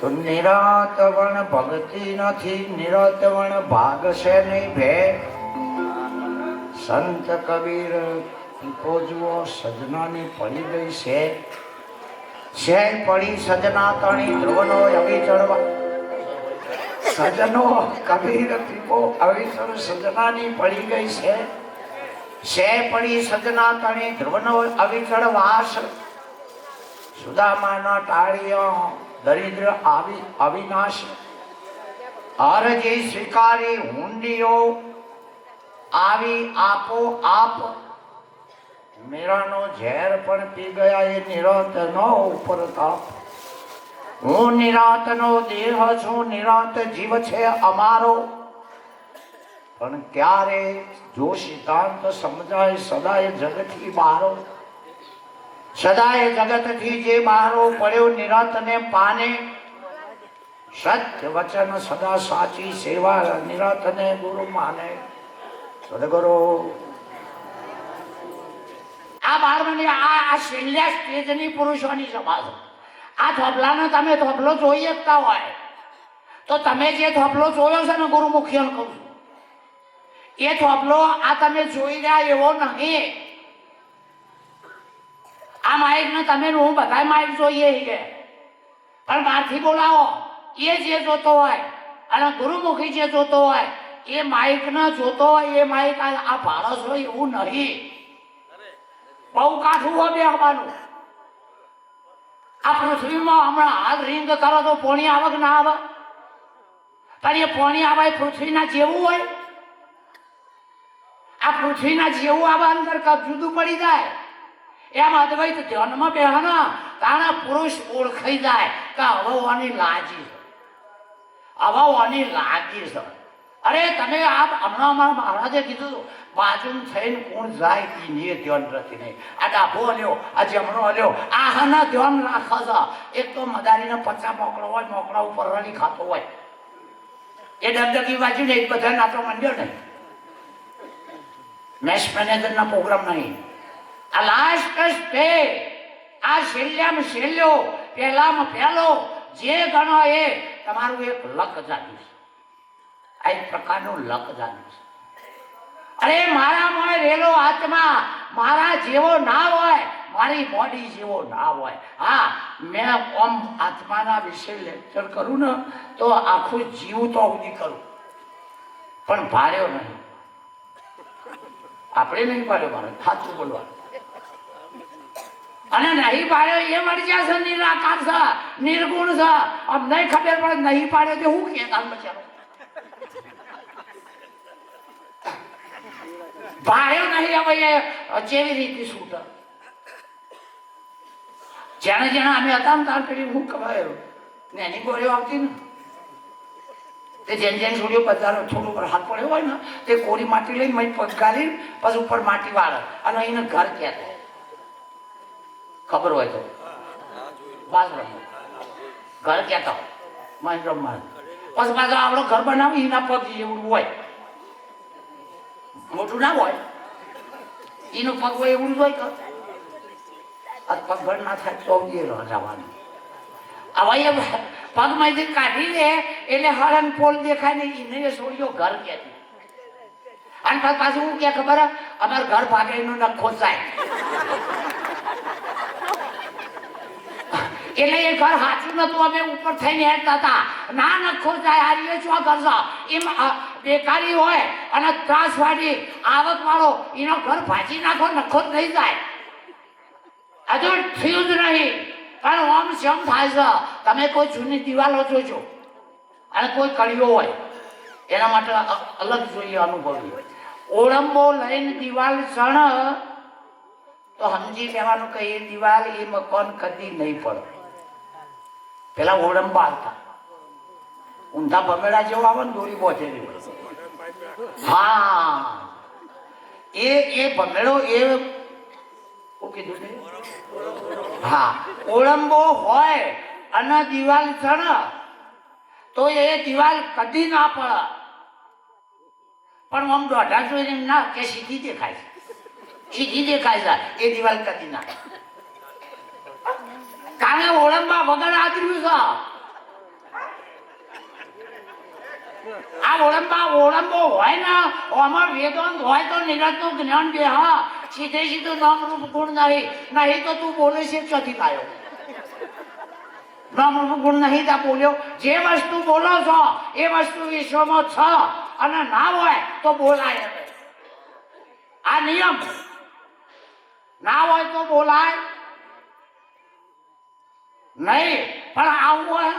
તો નિરાતવણ ભક્તિ નથી, નિરાતવણ ભાગશે નહીં ભે સંત કબીર પીપો જુઓ સજનાની પડી ગઈ છે છે પડી સજના તણી ધ્રુવનો અભી ચડવા. સજનો કબીર પીપો અવિચળ સજનાની પડી ગઈ છે છે પડી સજના તણી ધ્રુવનો અવિચળ વાસ સુદામાના ટાળીઓ દરિદ્ર આવી અવિનાશ. હરજી સ્વીકારી હુંડીઓ. આવી આપો આપ. મેરાનો ઝેર પણ પી ગયા એ નિરાત નો ઉપર તાપ. હું નિરાતનો દેહ છું, નિરાત જીવ છે અમારો. પણ ક્યારે જો સિદ્ધાંત સમજાય, સદાય જગતથી બારો. સદાય જગતથી જે મારો પડ્યો નિરાતને પાને, સત્ય વચન સદા સાચી સેવા નિરાતને ગુરુ માને. સદગુરુ. આ બાર મને આ આ શિલ્યા સ્ટેજની પુરુષોની છે. આ થોપલાનો તમે થોભલો જોઈ શકતા હોય. તો તમે જે થોભલો જોયો છે ને ગુરુ મુખ્ય કહું છું. એ થોપલો આ તમે જોઈ રહ્યા એવો નહીં. આ માઇક ને તમે હું બધા માઇક જોઈએ છે પણ બહારથી બોલાવો. એ જે જોતો હોય અને ગુરુમુખી જે જોતો હોય, એ માઇક ને જોતો હોય, એ માઇક આ ભાળસ હોય એવું નહીં. બહુ કાઠું હોય બેહવાનું આ પૃથ્વીમાં હમણાં હાલ રિંગ કરો તો પોણી આવે કે ના આવે? પણ એ પોણી આવે પૃથ્વીના જેવું હોય. આ પૃથ્વીના જેવું આવે, અંદર જુદું પડી જાય. એમ અદ્વૈત ધ્યાનમાં બેહના તાણા પુરુષ ઓળખાઈ જાય કે હવે લાજી છે. હવે વાની લાગી છે. અરે તમે આ હમણાં અમારા મહારાજે કીધું બાજુ થઈને કોણ જાય એ ને ધ્યાન નથી નહીં. આ ડાભો લ્યો આ જમણો લ્યો આ હના ધ્યાન રાખે છે. એક તો મદારીને પચા મોકળો હોય, મોકળા ઉપર રડી ખાતો હોય. એ ડગડગી બાજુ એક બધા નાતો મંડ્યો ને મેચ મેનેજરના પ્રોગ્રામ નહીં. આ લાસ્ટ સ્ટે આ છેલ્લામાં છેલ્લો પહેલામાં પહેલો, જે ગણો એ તમારું એક લક જાતું છે. આ એક પ્રકારનું લક જાતું છે. અરે મારામાં રેલો આત્મા મારા જેવો ના હોય, મારી બોડી જેવો ના હોય. હા, મેં ઓમ આત્માના વિશે લેક્ચર કરું ને, તો આખું જીવ તો સુધી કરું પણ ભાર્યો નહીં. આપણે નહીં પાડ્યો મારે ખાતું બોલવાનું. અને નહીં પાડ્યો એ મળી છે, નિરાકાર છે, નિર્ગુણ છે. આમ નહીં ખબર પડે, નહીં પાડ્યો તો હું કે કામ બચારો ભાડ્યો નહીં હવે જેવી રીતે છૂટ? જેને જેને અમે હતા ને તાર પેલી હું કમાયો ને એની ગોળીઓ આવતી ને. તે જેમ જેમ છોડ્યો, બધાનો થોડું ઉપર હાથ પડ્યો હોય ને, તે કોરી માટી લઈને પગ ગાલી પછી ઉપર માટી વાળે. અને એને ઘર કહેતો ખબર હોય તો. બાજ રમો ઘર કહેતા માઇન્ડ રમવા પછી પાછો આપણો ઘર બનાવી, એના પગ જેવું હોય. મોટું ના હોય. એનું પગ હોય એવું હોય કે પગભર ના થાય તો એ જવાનું હવે એ પગમાંથી કાઢી દે એટલે હળન પોલ દેખાય ને એને છોડ્યો ઘર ક્યાંથી? અને પછી હું કે ખબર? અમારું ઘર ભાગે એનું નખો જાય એટલે એ ઘર સાચું નતું અમે ઉપર થઈને હેડતા હતા. ના નખો જાય હારીએ છો કરશો એમ બેકારી હોય અને ત્રાસવાડી આવક વાળો એનો ઘર ભાજી નાખો, નખો જ નહીં જાય. હજુ થયું જ નહીં. પણ ઓમ શમ થાય છે. તમે કોઈ જૂની દિવાલો જોજો. અને કોઈ કળીઓ હોય. એના માટે અલગ જોઈએ અનુભવી. ઓળંબો લઈને દિવાલ સણ તો સમજી લેવાનું કે એ દિવાલ એ મકાન કદી નહીં પડે. પેલા ઓળંબા હતા ઊંધા ભમેડા જેવો આવે ને દોરી પહોંચેલી હા. એ એ ભમેડો એ? હા ઓળંબો હોય અને દિવાલ ચણ તો એ દિવાલ કદી ના પડે. પણ આમ દોઢા જોઈને ના કે સીધી દેખાય છે. સીધી દેખાય એ દિવાલ કદી ના વગર આદર્યું છે. આ ઓળંબા ઓળંબો હોય ને, આમાં વેદાંત હોય તો નિરંતનું જ્ઞાન બે હા. સીધે સીધું નામ રૂપ ગુણ નહીં નહીં તો તું બોલે છે ચોથી પાયો. નામ રૂપ ગુણ નહીં તા બોલ્યો. જે વસ્તુ બોલો છો, એ વસ્તુ વિશ્વમાં છ. અને ના હોય તો બોલાય આ નિયમ. ના હોય તો બોલાય નહીં, પણ આવું હોય.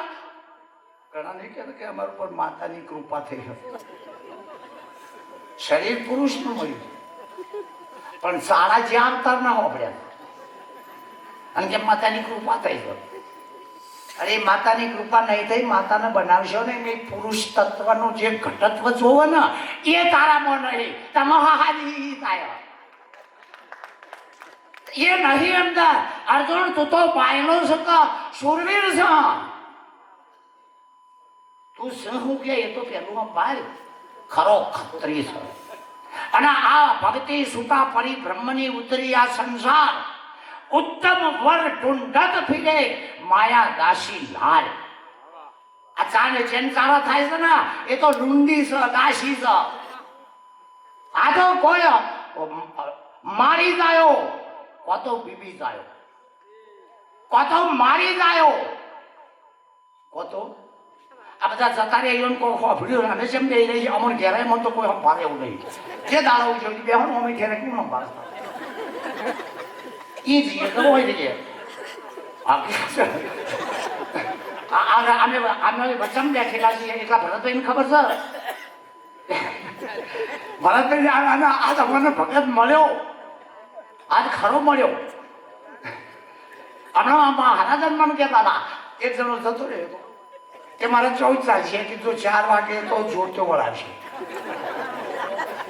ઘણા નહીં કે અમારા ઉપર માતાની કૃપા થઈ હતી શરીર પુરુષનું મળ્યું પણ સારા જ્યાં અવતાર ના વાપર્યા અને કે માતાની કૃપા થઈ છે અરે માતાની કૃપા નહીં થઈ, માતાને બનાવશો ને એ પુરુષ તત્વનું જે ઘટત્વ જોવો ને, એ તારામાં નહીં. તમારી થાય એ નહીં અંદર. અર્જુન તું તો પાયલો છે સુરવીર શૂરવીર તું સિંહ કે એ તો પેલું ભાઈ ખરો ખત્રી છે. અને આ ભક્તિ સુતા પરિબ્રહ્મની ઉતરી આ સંસાર. ઉત્તમ વર ઢુંઢત ફિરે માયા દાસી લાલ. આ ચાને જેન ચારા થાય છે ને, એ તો લુંડી છે, દાસી છે. આ તો કોઈ મારી જાયો. તો બીબી જાયો. કો મારી જાયો. તો આ બધા જતા રહે એવું કોઈ હોભળ્યું અમે જેમ બે રહી અમને ઘેરાય મને તો કોઈ સંભાળે એવું નહીં. જે દાડો જોઈએ બે હું અમે ઘેરે કેમ સંભાળે? એ જઈએ તો હોય જઈએ. અમે અમે છીએ, એટલા ભરતભાઈને ખબર છે? ભરતભાઈ આ તમને ભગત મળ્યો. આજ ખરો મળ્યો. હમણાં મહારાજન મને કહેતા હતા, એક જણો જતો રહ્યો કે મારે ચૌદ ચાલશે કીધું, ચાર વાગે તો જોડતો વળાશે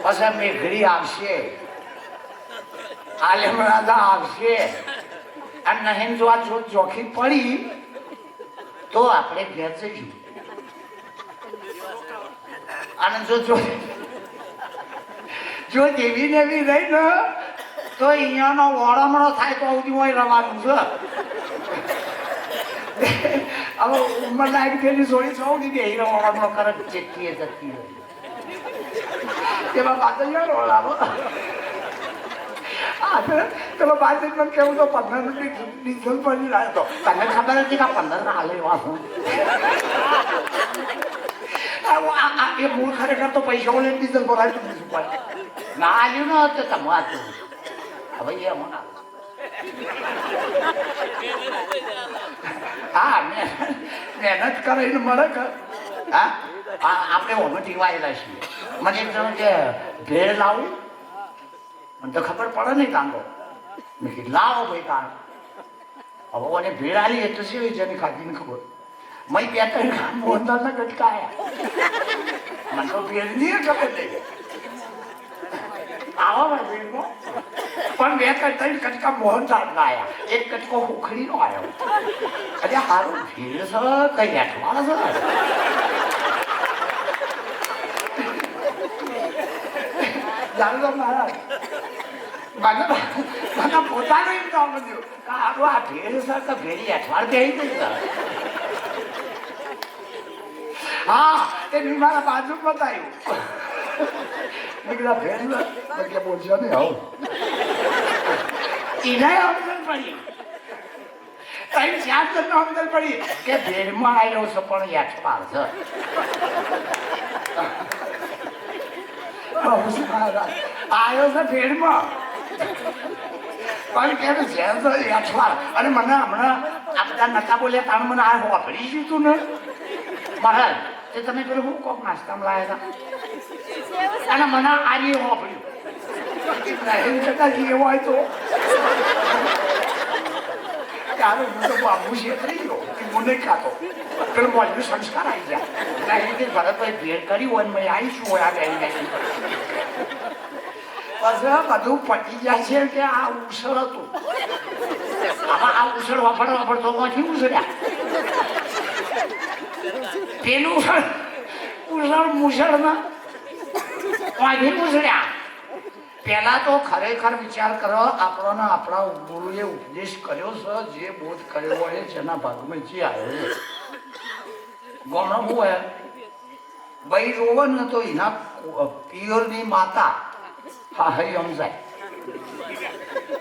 પછી મેઘડી આવશે. આલેમ રાજા આવશે. અને નહીં જો આ જો ચોખી પડી, તો આપણે ઘેર જઈશું. અને જો જો જો દેવી દેવી રહી ને તો અહીંયાનો વળમણો થાય તો સુધી હોય રવાનું છે. હવે ઉંમર લાયક પેલી સોળી સૌથી દીધી. હીરો વળમણો કરે ચેકીએ જતી હોય તેમાં પાછળ હા પેલો પાછળ પણ કેવું તો પંદર મિનિટ ડીઝલ રહ્યો હતો તને ખબર હતી કે પંદર ના હાલે વાસણ એ મૂળ ખરેખર તો પૈસા ડીઝલ ભરાય દીધું પડે ના, આલ્યું ન હવે મને હા, મેં મહેનત કરીને મળે કે? હા? આપણે ઓમે ટીવાયેલા છીએ. મને એક જણ કે ભેળ લાવું? મને તો ખબર પડે નહીં તાંગો મેં કીધું, લાવો ભાઈ તાણ હવે મને ભેળ આલી એટલે શું જેની ખાધી ને ખબર? મય બે ત્રણ મોહનદાસના ગટકા આયા. મને તો ભેળ નહીં ખબર નહીં. આવો ભાઈ ભેળમાં પણ બે ત્રણ ત્રણ કટકા મોહનદાસ ના આયા એક કટકો ઉખડી નો આવ્યો અરે હારું ભીડ છે કઈ અઠવાડ છે જાણો મહારાજ મને મને પોતાનું એમ કામ બધું કે હારું આ બે હા એ મારા બાજુ બતાવ્યું છે મેં કે બોલશો નહીં આવું એને સમજણ પડી ત્રણ ચાર જણને સમજણ પડી કે ભેળમાં આવ્યો છો પણ યાઠવાર છે બહુ સારા. આવ્યો છે ભેળમાં પણ કેમ જેમ તો યાઠવાર અને મને હમણાં આ બધા નતા બોલ્યા તાણ મને આ વાપરી ગયું તું ને મહારાજ તે તમે પેલું હું કોક નાસ્તામાં લાયા હતા અને મને આજે વાપર્યું જતા હોય તો. ત્યારે હું તો બાબુ છે થઈ ગયો કે ખાતો. પેલો મોજનો સંસ્કાર આવી નહીં કે ભરતભાઈ ભેળ કરી હોય મેં આવીશું હોય આ બેન બધું પતી જાય છે કે આ ઉછળ હતું. આમાં આ ઉછળ વાપર વાપરતો નથી ઉસળ્યા પેલું ઉસળ મુસળમાં માંથી ઉસળ્યા પહેલા તો ખરેખર વિચાર કરો, આપણને આપણા ગુરુએ ઉપદેશ કર્યો છે, જે બોધ કર્યો હોય જેના ભાગમાં જે આવે ગણો હું હોય ભાઈ રોવન ને તો એના પિયરની માતા. હા હઈ સમજાય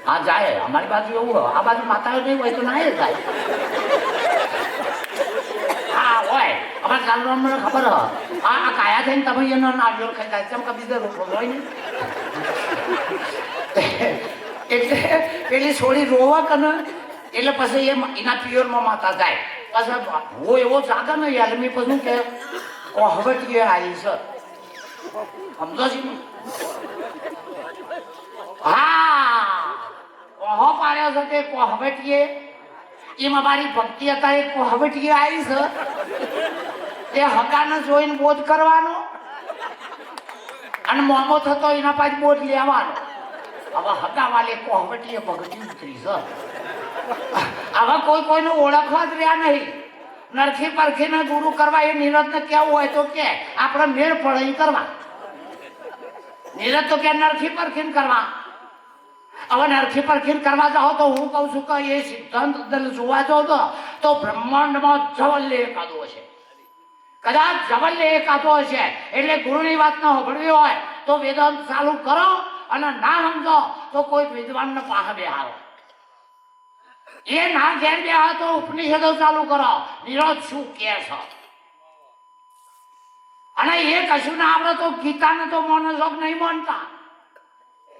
હા, જાય. અમારી બાજુ એવું આ બાજુ માતા નહીં હોય તો ના જાય. હા, હોય. અમારે ચાલુ ખબર હ. આ આ થઈને તમે એનો નાળિયેર ખાઈ જાય. ચમ કબી દે રોટલો હોય એટલે પેલી છોડી રોવા કે ને, એટલે પછી એ એના પિયરમાં માતા જાય. પછી હું એવો જાગે ને યાર, મેં પછી કે કોહવટીએ આવી છે. સમજો છે? હા. કોહો પાડ્યો છે તે કોહવટીએ એમાં મારી ભક્તિ હતા એ કોહવટીએ આવી છે? તે હકાને જોઈને બોધ કરવાનો? અને મોમો થતો એના પાછ બોધ લેવાનો. હવે હકા વાલે કોહવટીએ ભક્તિ ઉતરી છે હવે કોઈ કોઈને ઓળખવા જ રહ્યા નહીં. નરખી પરખીને ગુરુ કરવા એ નીરજને કેવું હોય તો કે આપણે મેળ પડે કરવા. નીરજ તો કે નરખી પરખીને કરવા. હવે નરખી પરખીને કરવા જાઓ તો હું કહું છું કે એ સિદ્ધાંત જોવા જાઓ તો બ્રહ્માંડમાં જવલ્લે એકાદો છે. કદાચ જવલ્લે એકાદો હશે એટલે ગુરુની વાત ન સાંભળવી હોય તો વેદાંત ચાલુ કરો અને ના સમજો તો કોઈ વિદ્વાનને પાસે બેહાવો. એ ના ઘેર બેહા તો ઉપનિષદો ચાલુ કરો. નિરોધ શું કે છે? અને એ કશું ના આપણે તો ગીતાને તો મોનસોક નહીં માનતા.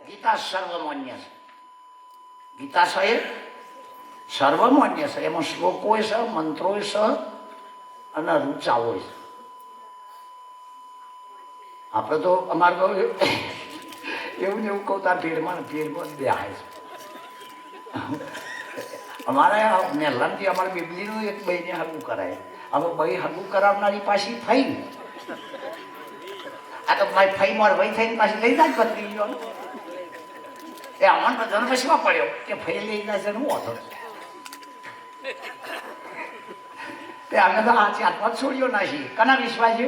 ગીતા સર્વમાન્ય છે. ગીતા એ સર્વમાન્ય છે. એમાં શ્લોકો છે મંત્રો છે અને રૂચાઓ છે આપણે તો અમારે તો એવું ને એવું કહું તાર ભીડમાં ભીડમાં બેહાય છે. અમારે મહેલાનથી અમારે બીબલીનું એક બહીને હગું કરાય. હવે બહી હગું કરાવનારી પાછી ફઈ. આ તો મારી ફઈ મારે વહી થઈને પાછી લઈ જાય પત્રી ગયો એ અમન બધાનો પછી પડ્યો? કે ફઈ લઈ જાય છે હું હતો તે અમે તો આ ચાર પાંચ છોડીઓ નાખી. કના વિશ્વાસ? છે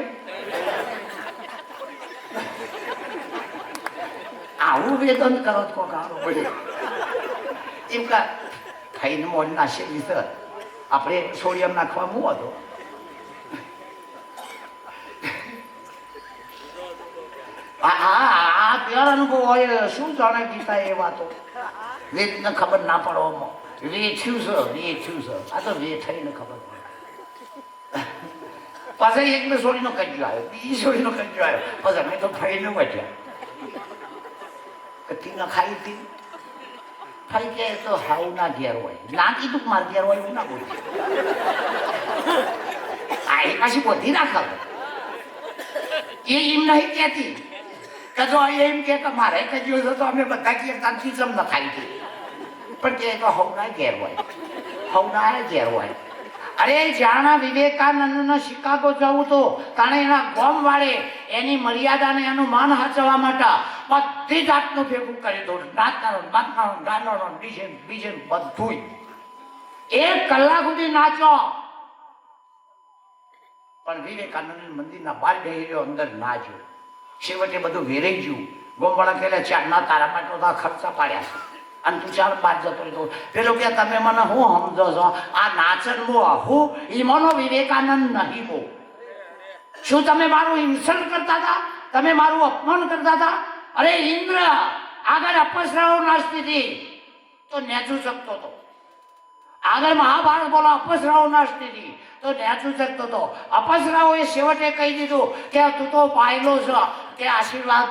આવું વેદન કરો તો આવો પડે એમ કા ખાઈને મોડ નાશે સર આપણે સોડિયમ નાખવા મૂવો હતો આ આ અનુભવ હોય, શું જાણે ગીતા એ વાતો? વેદને ખબર ના પડવામાં. વેઠ્યું છે વેઠ્યું છે. આ તો વેઠાઈને ખબર પડે. પાછા એક ને છોડીનો કજ્જો આવ્યો બીજી છોડીનો કજ્જો આવ્યો પછી અમે તો ફરીને વચ્યા કતી ના ખાઈ હતી. ફરી કે તો હાવ ના ઘેર હોય. ના કીધું માર ઘેર હોય એવું ના બોલું. આ એ પાછી બધી રાખે. એ એમ નહીં કહેતી. કે જો એમ કે મારે કજ્યો છે તો અમે બધા કહીએ તાંથી જમ ન ખાઈ હતી પણ કે તો હવના ઘેર હોય. હવ ના ઘેર હોય. અરે જાણા વિવેકાનંદનો શિકાગો જવું તો તાણે એના ગોમ વાળે એની મર્યાદાને એનું માન હાચવવા માટે બધી જાતનું ભેગું કરી દઉં. નાચનારો નાચનારો, ગાનારો, ડીજે, બીજે બધું એક કલાક સુધી નાચો. પણ વિવેકાનંદ મંદિરના બાર ડેરીઓ અંદર નાચ્યો છેવટે બધું વેરાઈ ગયું. ગોમવાળા કહેલા, ચાર ના તારા માટે બધા ખર્ચા પાડ્યા છે. અને તું ચાર પાંચ જતો રહ્યો પેલો કે, તમે મને હું સમજો છો? આ નાચન મો હું ઈમાનો વિવેકાનંદ નહીં મો શું તમે મારું ઇન્સલ્ટ કરતા હતા? તમે મારું અપમાન કરતા હતા? અરે ઇન્દ્ર, આગળ અપસરાઓ નાચતી હતી. તો નેચું શકતો હતો આગળ મહાભારત બોલો, અપસરાઓ નાચતી હતી. તો નેચું શકતો હતો અપસરાઓએ છેવટે કહી દીધું કે, તું તો પાયલો છો. કે આશીર્વાદ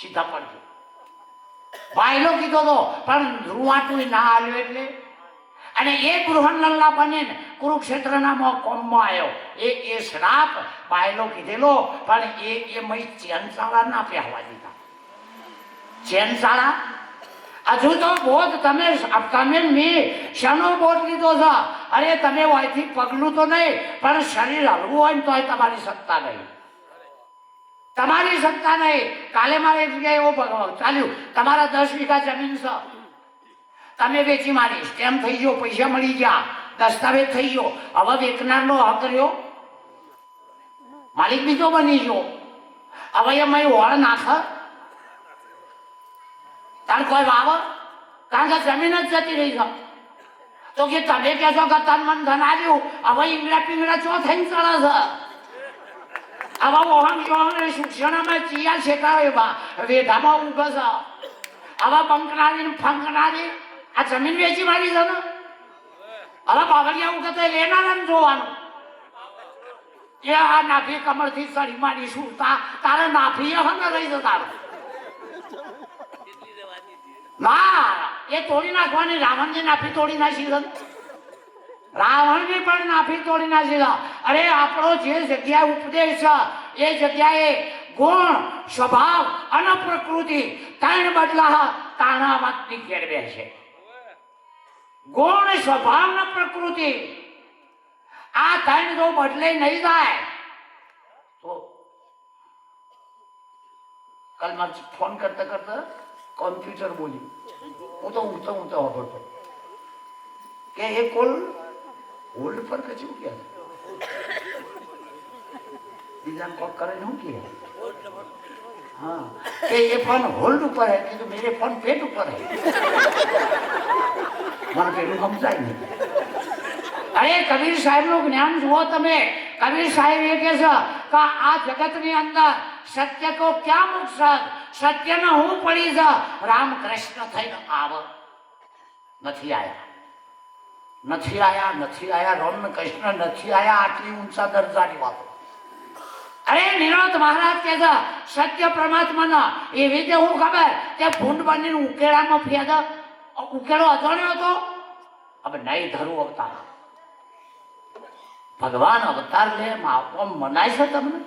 સીધા પડજો. વાયલો કીધો તો, પણ ધ્રુવાટું ના આવ્યું એટલે? અને એ ગૃહનલ્લા બનીને કુરુક્ષેત્રના કોમમાં આવ્યો એ એ શ્રાપ બાયલો કીધેલો, પણ એ એ મય ચેનશાળા ના પહેવા દીધા. ચેનશાળા હજુ તો બોધ તમે તમે મેં શનો બોધ લીધો છે? અરે, તમે વાયથી પગલું તો નહીં, પણ શરીર હલવું હોય ને તોય તમારી સત્તા નહીં. તમારી સત્તા નહીં. કાલે મારે એક જગ્યાએ એવો ચાલ્યું. તમારા દસ વીઘા જમીન છે તમે વેચી મારી. સ્ટેમ્પ થઈ ગયો, પૈસા મળી ગયા. દસ્તાવેજ થઈ ગયો. હવે વેચનારનો હક રહ્યો. માલિક બીજો બની ગયો. હવે એ મેં વળ નાખ. તાર કોઈ વાવ? કારણ કે જમીન જ જતી રહી છે. તો કે તમે કહેશો કે તન મન ધન આવ્યું હવે ઈંગડા પીંગડા ચો થઈને ચડે છે? આવા વહન જોહન શિક્ષણમાં ચિયા છેટા એવા વેઢામાં છે આવા બંકનારી ને ફંકનારી આ જમીન વેચી મારી છે ને હવે બાબરિયા ઉગે તો લેનારા ને જોવાનું. એ આ નાભી કમરથી ચડી મારી શું તારે નાભી હે ને? રહી છે તારે ના એ તોડી નાખવાની રાવણની નાભી તોડી નાખી છે. રાવણની પણ નાભી તોડી ના છે અરે, આપણો જે જગ્યાએ ઉપદેશ એ જગ્યાએ ગુણ, સ્વભાવ અને પ્રકૃતિ ત્રણ બદલા તાણાવાતની કેળવે છે ગુણ, સ્વભાવ ને પ્રકૃતિ. આ ત્રણ જો બદલે નહીં જાય, તો કાલ મારે ફોન કરતા કરતા કોમ્પ્યુટર બોલ્યું. હું તો ઊંઘતો ઊંઘતો વાપરતો કે એ કોલ હોલ્ડ પર કે શું કે? બીજાને કોક કરે શું કે? હા. કે એ ફોન હોલ્ડ ઉપર હે? કીધું મેરે ફોન પેટ ઉપર હે. મને પેલું સમજાય નહીં. અરે કબીર સાહેબનું જ્ઞાન જુઓ તમે. કબીર સાહેબ એ કહે છે કે આ જગતની અંદર સત્ય તો ક્યાં મુકશત સત્યનો હું પડી જ? રામ કૃષ્ણ થઈને આવ. નથી આવ્યા નથી આયા નથી આયા, રમ કૃષ્ણ નથી આયા, આટલી ઊંચા દરજાની વાતો. અરે નિરોધ મહારાજ કે છે, સત્ય પરમાત્માનો. એવી રીતે હું ખબર કે ભૂંડ બનીને ઉકેળામાં ફેદ. ઉકેળો અજાણ્યો હતો. હવે નહીં ધરું અવતાર. ભગવાન અવતાર લે, માપવા મનાય છે તમને?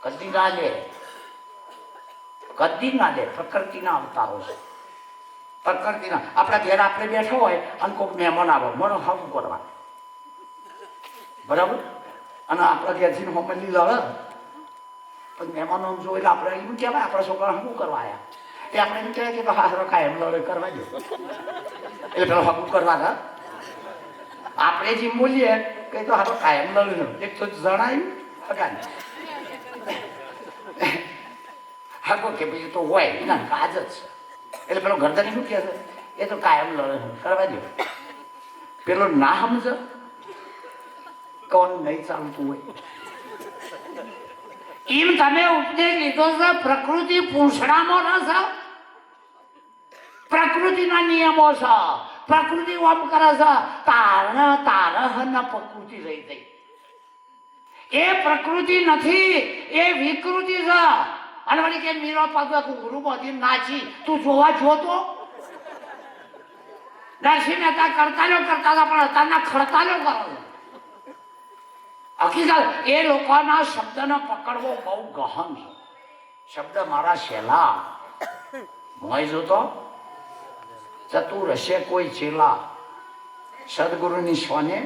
કદી ના લે. કદી ના લે, પ્રકૃતિના અવતારો છે. પ્રકૃતિના આપણા ઘેર આપણે બેઠો હોય અને કોઈક મહેમાન આવે. મને હમ કરવા? બરાબર? અને આપણા ઘેરથી હોમલી લડે પણ મહેમાનો આમ જોઈ આપણે એમ કહેવાય, આપણા છોકરા શું કરવા આવ્યા એ આપણે એમ કહેવાય કે હારો કાયમ લડે, કરવા જો એટલે પેલો હકું કરવા હતા આપણે જે બોલીએ કે તો હારો કાયમ લડે એક તો જણાયું હકાને હકો કે ભાઈ તો હોય ના કાજ જ છે. એટલે પેલો ગરદન શું કહે છે? એ તો કાયમ લડે છે. કરવા દો પેલો ના સમજ? કોણ નહીં ચાલતું હોય. એમ તમે ઉપદેશ લીધો છે, પ્રકૃતિ પૂંછડામાં ન છો? પ્રકૃતિના નિયમો છે. પ્રકૃતિ ઓમ કરે છે તાર તારહ ન પ્રકૃતિ રહી ગઈ. એ પ્રકૃતિ નથી, એ વિકૃતિ છે. અને વળી કે મીરો પગ ગુરુ બધી નાચી. તું જોવા જોતો નરસિંહ મહેતા કરતાલો કરતા હતા પણ અત્યારના ખડતાલો કરો હકીકત એ લોકોના શબ્દને પકડવો બહુ ગહન છે. શબ્દ મારા શેલા મોય જોતો ચતુર હશે કોઈ ચેલા. સદગુરુની સોને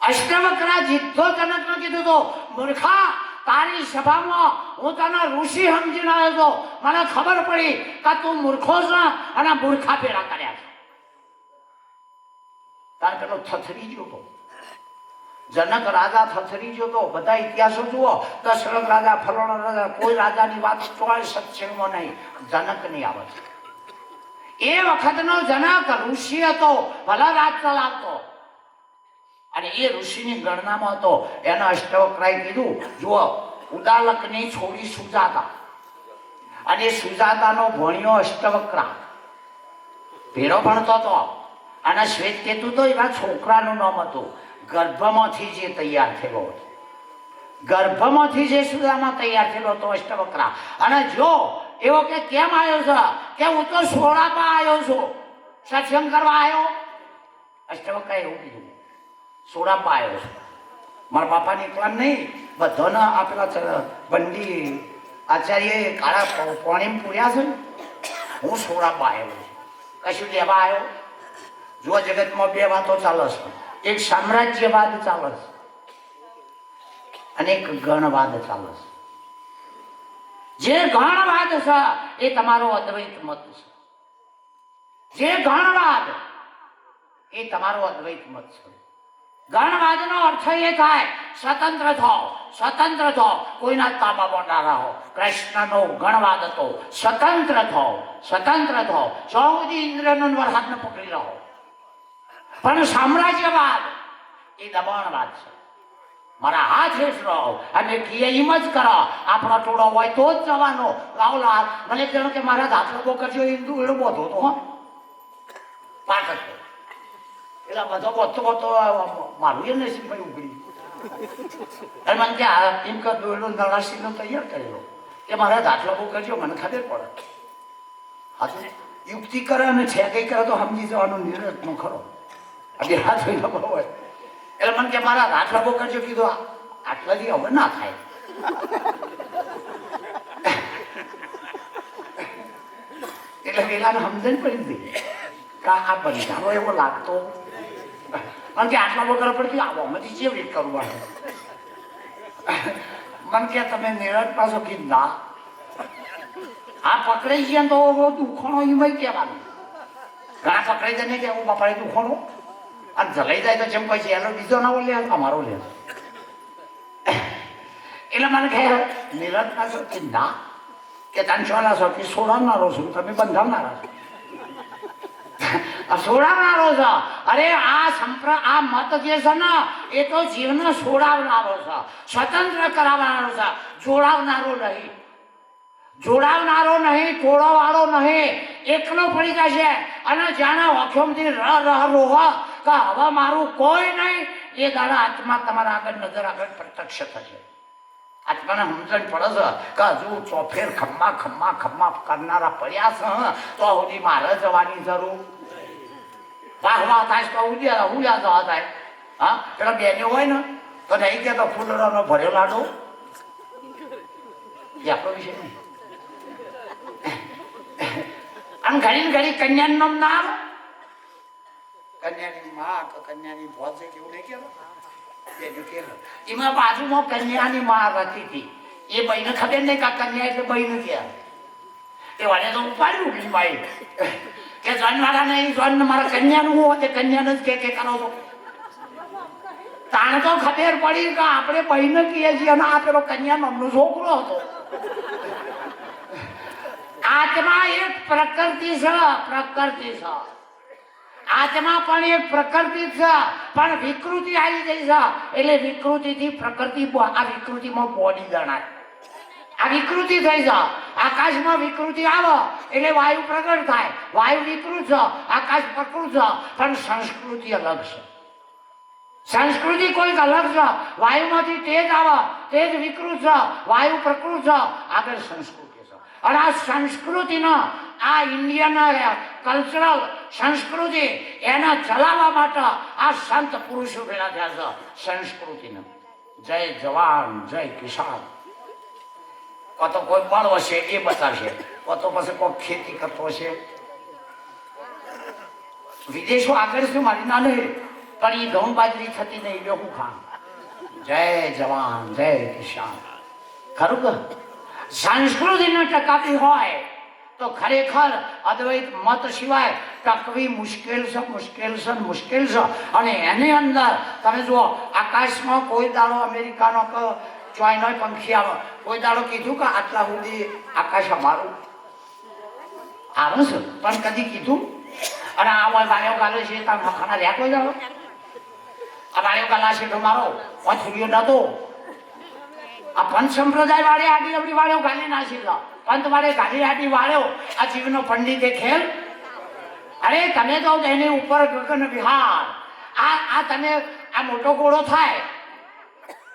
અષ્ટવક્રા જીદ્ધો જનકને કીધું તો, મૂર્ખા તારી સભામાં હું તને ઋષિ સમજીને આવ્યો હતો. મને ખબર પડી કે તું મૂર્ખો છે અને મૂર્ખા પેલા કર્યા છે. તાર પેલો થથરી ગયો હતો. જનક રાજા થથરી ગયો હતો. બધા ઇતિહાસો જુઓ. દશરથ રાજા, ફલોણ રાજા, કોઈ રાજાની વાત ચોય સત્સંગમાં નહીં. જનકની આવે. એ વખતનો જનક ઋષિ હતો. ભલા રાજ ચલાવતો. અને એ ઋષિની ગણનામાં હતો એના અષ્ટવક્રાએ કીધું, જુઓ, ઉદાલકની છોડી સુજાતા. અને સુજાતાનો ભણ્યો અષ્ટવક્રા. ભેરો ભણતો હતો અને શ્વેત કેતુ તો એવા છોકરાનું નામ હતું. ગર્ભમાંથી જે તૈયાર થયેલો હતો. ગર્ભમાંથી જે સુદામાં તૈયાર થયેલો હતો અષ્ટવક્રા. અને જો, એવો કે કેમ આવ્યો છે? કે હું તો સોળામાં આવ્યો છું. સત્સંગ કરવા આવ્યો? અષ્ટવક્રા એવું કીધું. સોળામાં આવ્યો છે. મારા બાપાને એકલા નહીં, બધાને આપેલા બંડી આચાર્ય કાળા પાણી પૂર્યા છે હું સોડા આવ્યો છું. કશું લેવા આવ્યો? જો જગતમાં બે વાતો ચાલે છે. એક સામ્રાજ્યવાદ ચાલે છે અને એક ગણવાદ ચાલે છે. જે ગણવાદ છે એ તમારો અદ્વૈત મત છે. જે ગણવાદ એ તમારો અદ્વૈત મત છે. ગણવાદનો અર્થ એ થાય, સ્વતંત્ર થાઓ સ્વતંત્ર થાઓ કોઈના તાબામાં ના રહો. કૃષ્ણનો ગણવાદ હતો, સ્વતંત્ર થાઓ સ્વતંત્ર થાઓ સૌથી ઇન્દ્રનો વરસાદને પકડી રહો. પણ સામ્રાજ્યવાદ, એ દબાણ વાત છે. મારા હાથ હેઠ રહો અને કીએ એમ જ કરો. આપણો ટોળો હોય તો જ જવાનો. લાવો લા મને જાણો કે મારા દાખલો કરજો હિન્દુ એડો બધો તો હતો એટલે બધો ગોતો ગોતો મારું એ નસીબ ભાઈ ઉગડી અને મને આ એમ કે દોયડો નળાસીનો તૈયાર કરેલો. કે મારા દાખલો બહુ કરજો, મને ખબર પડે. હા યુક્તિ કરે અને છે કઈ કરે તો સમજી જવાનું નિરતનો ખરો. આજે હાથ હોય તો હોય. એટલે મને કે મારા દાખલા બહુ કરજો, કીધું આટલાથી હવે ના થાય. એટલે પેલાને સમજણ પડી હતી કે આ બંધારો એવો લાગતો મને કે આટલા વગર પડતી આવો મને જે રીત કરવાનું મને કે તમે નિરજ પાછો કીધું આ પકડાઈ ગયા તો દુખાણો એમાં કહેવાનું. ઘણા પકડાઈ જાય ને કે હું બાપાએ દુખણો? અને જલાઈ જાય તો જેમ પછી એનો બીજો ના લે અમારો લે. એટલે મને કહે નિરજ પાછો કે કે તને ચોલા છો? કે સોડાવનારો છું? તમે બંધાવનારા છો? સોડાવનારો છો અરે, આ સંપ્ર, આ મત જે છે ને, એ તો જીવને સોડાવનારો છે. સ્વતંત્ર કરાવનારો છે. જોડાવનારો નહીં. જોડાવનારો નહીં, ટોળાવાળો નહીં. એકલો પડી જશે. અને જાણે ઓખોમથી રહ રહ રોહ કે હવે મારું કોઈ નહીં. એ દાડા આત્મા તમારા આગળ, નજર આગળ પ્રત્યક્ષ થશે. આત્માને સમજણ પડે છે કે હજુ ચોફેર ખમ્મા ખમ્મા ખમ્મા કરનારા પડ્યા છે. તો હજી મારે જવાની જરૂર. વાહ થાય તો ઉજ્યા ઉજ્યા જવા થાય હા? પેલા બેને હોય ને, તો નહીં કે તો ફૂલડાનો ભર્યો લાડો. એ આપણો વિષય નહીં. આમ ઘડી ઘડી કન્યાનું નામ ના કન્યાની માં કે કન્યાની ભોજ છે કેવું નહીં કહેવાય. એમાં બાજુમાં કન્યાની માં રહેતી હતી એ બહેને ખબર નહીં કે કન્યા એટલે બહેન કહેવાય એ વાળે તો ઉપાડ્યું બાઈ. કે જન્મવાળા નહીં જન્મ મારા કન્યાનું હું તે કન્યાને જ કે કે કરો છો. તાણે તો ખબર પડી કે આપણે બહેને કહીએ છીએ અને આ પેલો કન્યા અમનો છોકરો હતો. આત્મા એક પ્રકૃતિ છે પ્રકૃતિ છે. આત્મા પણ એક પ્રકૃતિ છે, પણ વિકૃતિ આવી ગઈ છે. એટલે વિકૃતિથી પ્રકૃતિ આ વિકૃતિમાં બોડી ગણાય. આ વિકૃતિ થઈ જાવ આકાશમાં વિકૃતિ આવે. એટલે વાયુ પ્રગટ થાય. વાયુ વિકૃત છે. આકાશ પ્રકૃત છે. પણ સંસ્કૃતિ અલગ છે. સંસ્કૃતિ કોઈક અલગ છે. વાયુમાંથી તેજ આવે. તેજ વિકૃત છે. વાયુ પ્રકૃત છે. આગળ સંસ્કૃતિ છે. અને આ સંસ્કૃતિનો આ ઇન્ડિયન કલ્ચરલ સંસ્કૃતિ એને ચલાવવા માટે આ સંત પુરુષો ભેગા થયા છે. સંસ્કૃતિને. જય જવાન, જય કિસાન. કાં તો કોઈ બળ હશે, એ બતાવશે. કાં તો પછી કોઈ ખેતી કરતો હશે. વિદેશો આગળ શું મારી ના નહીં પણ એ ઘઉં બાજરી થતી નહીં એટલે હું ખામ જય જવાન, જય કિસાન. ખરું કે? સંસ્કૃતિને ટકાવી હોય, તો ખરેખર અદ્વૈત મત સિવાય ટકવી મુશ્કેલ છે મુશ્કેલ છે મુશ્કેલ છે. અને એની અંદર તમે જુઓ, આકાશમાં કોઈ દાડો અમેરિકાનો કે ચોઈનો પંખી આવે કોઈ દાડો કીધું કે આટલા સુધી આકાશ અમારું? આવે છે? પણ કદી કીધું? અને આ હોય વાયો ગાલે છે, તાર મખાના રહ્યા કોઈ દાડો? આ વાયો ગાલા છે, તો મારો કોઈ થુર્યો નતો આ પંચ સંપ્રદાય વાળે આડી આપણી વાળ્યો ગાલી ના લો પંત વાળે ગાલી આડી વાળ્યો આ જીવનો પંડિતે ખેલ. અરે, તમે તો એની ઉપર ગગન વિહાર. આ આ તમે આ મોટો ગોળો થાય.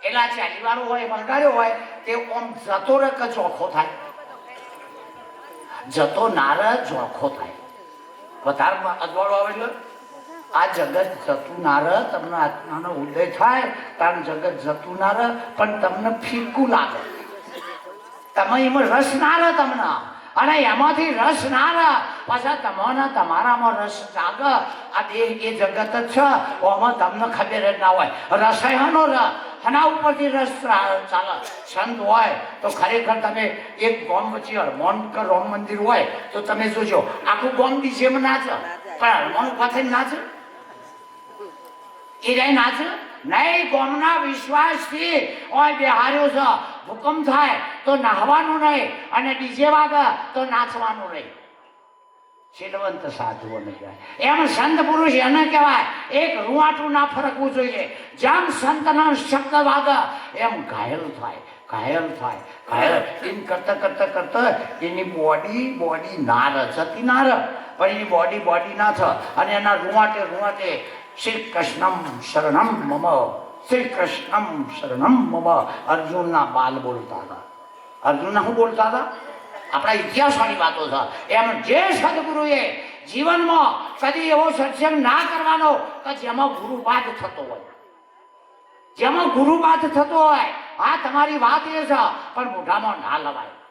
એટલે આ ચાલી વાળો હોય વળગાડ્યો હોય, તે ઓમ જતો રહે કે ચોખ્ખો થાય? જતો નાર ચોખ્ખો થાય. વધારમાં અજવાળો આવે એટલે આ જગત જતું ના રહે, તમને આત્માનો ઉદય થાય કારણ જગત જતું ના રહે, પણ તમને ફીકું લાગે. તમે એમાં રસ ના રહે તમને. અને એમાંથી રસ ના રહે. પાછા તમને, તમારામાં રસ જાગે. આ દેહ એ જગત જ છે. ઓમાં તમને ખબર જ ના હોય. રસાયણો રહે. એના ઉપરથી રસ ચાલે સંત હોય તો ખરેખર તમે એક ગોમ વચ્ચે હરમોન કે રોમ મંદિર હોય તો તમે જોજો આખું ગોમ ડીજેમાં નાચે. પણ હરમોન ઊભા થઈને નાચે. એ રહી નાચે. નહીં ગોમના વિશ્વાસથી ઓય બિહાર્યો છે. ભૂકંપ થાય તો નાહવાનું નહીં અને ડીજે વાગે તો નાચવાનું નહીં. શીલવંત સાધુઓને કહેવાય. એમ સંત પુરુષ એને કહેવાય, એક રૂવાટું ના ફરકવું જોઈએ. જેમ સંતનો શબ્દ વાગે એમ ઘાયલ થાય ઘાયલ થાય, ઘાયલ. એમ કરતા કરતા કરતા એની બોડી બોડી નાર ના નાર. પણ એની બોડી બોડી ના થ અને એના રૂવાટે રૂવાટે શ્રી કૃષ્ણમ શરણમ મમ. શ્રી કૃષ્ણમ શરણમ મમ. અર્જુનના બાલ બોલતા હતા. અર્જુનના શું બોલતા હતા? આપણા ઇતિહાસવાળી વાતો છે. એમ જે સદગુરુએ જીવનમાં કદી એવો સત્સંગ ના કરવાનો કે જેમાં ગુરુવાદ થતો હોય. જેમાં ગુરુવાદ થતો હોય આ તમારી વાત એ છે, પણ મોઢામાં ના લવાય.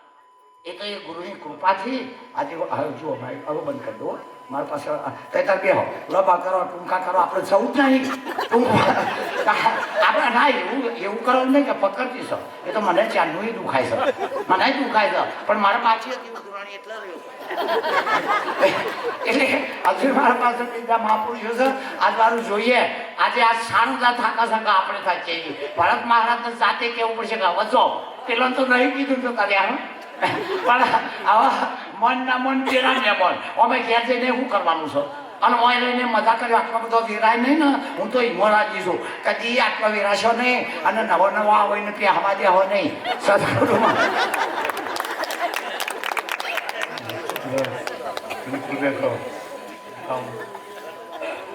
એ તો એ ગુરુની કૃપાથી આજે હવે જુઓ ભાઈ હવે બંધ કરી દો મારા પાસે તૈતાર બે હો લબા કરો, ટૂંકા કરો, આપણે સૌ જ નહીં. આપણે ના એવું એવું કરો નહીં કે પકડતી છો. એ તો મને ચાંદનું દુખાય છે. મને દુખાય છે. પણ મારા પાછી હતી ઉધરાણી એટલે રહ્યું. હજુ મારા પાસે બીજા મહાપુરુષો છે. આજ મારું જોઈએ. આજે આ સાણુદા થાકા સાકા આપણે થાય છે. ભરત મહારાજને સાથે કેવું પડશે કે વચો પેલો તો નહીં કીધું તો કર્યા? પણ આવા મનના મન તેરા ને મન અમે ઘેર જઈને શું કરવાનું છે? અને હું લઈને મજા કર્યો આટલો બધો વિરાય નહીં ને? હું તો ઈમો રાજી છું. કદી આટલો વિરાશો નહીં અને નવો નવો આવો ને ત્યાં હવા દે નહીં સદગુરુમાં બેઠો.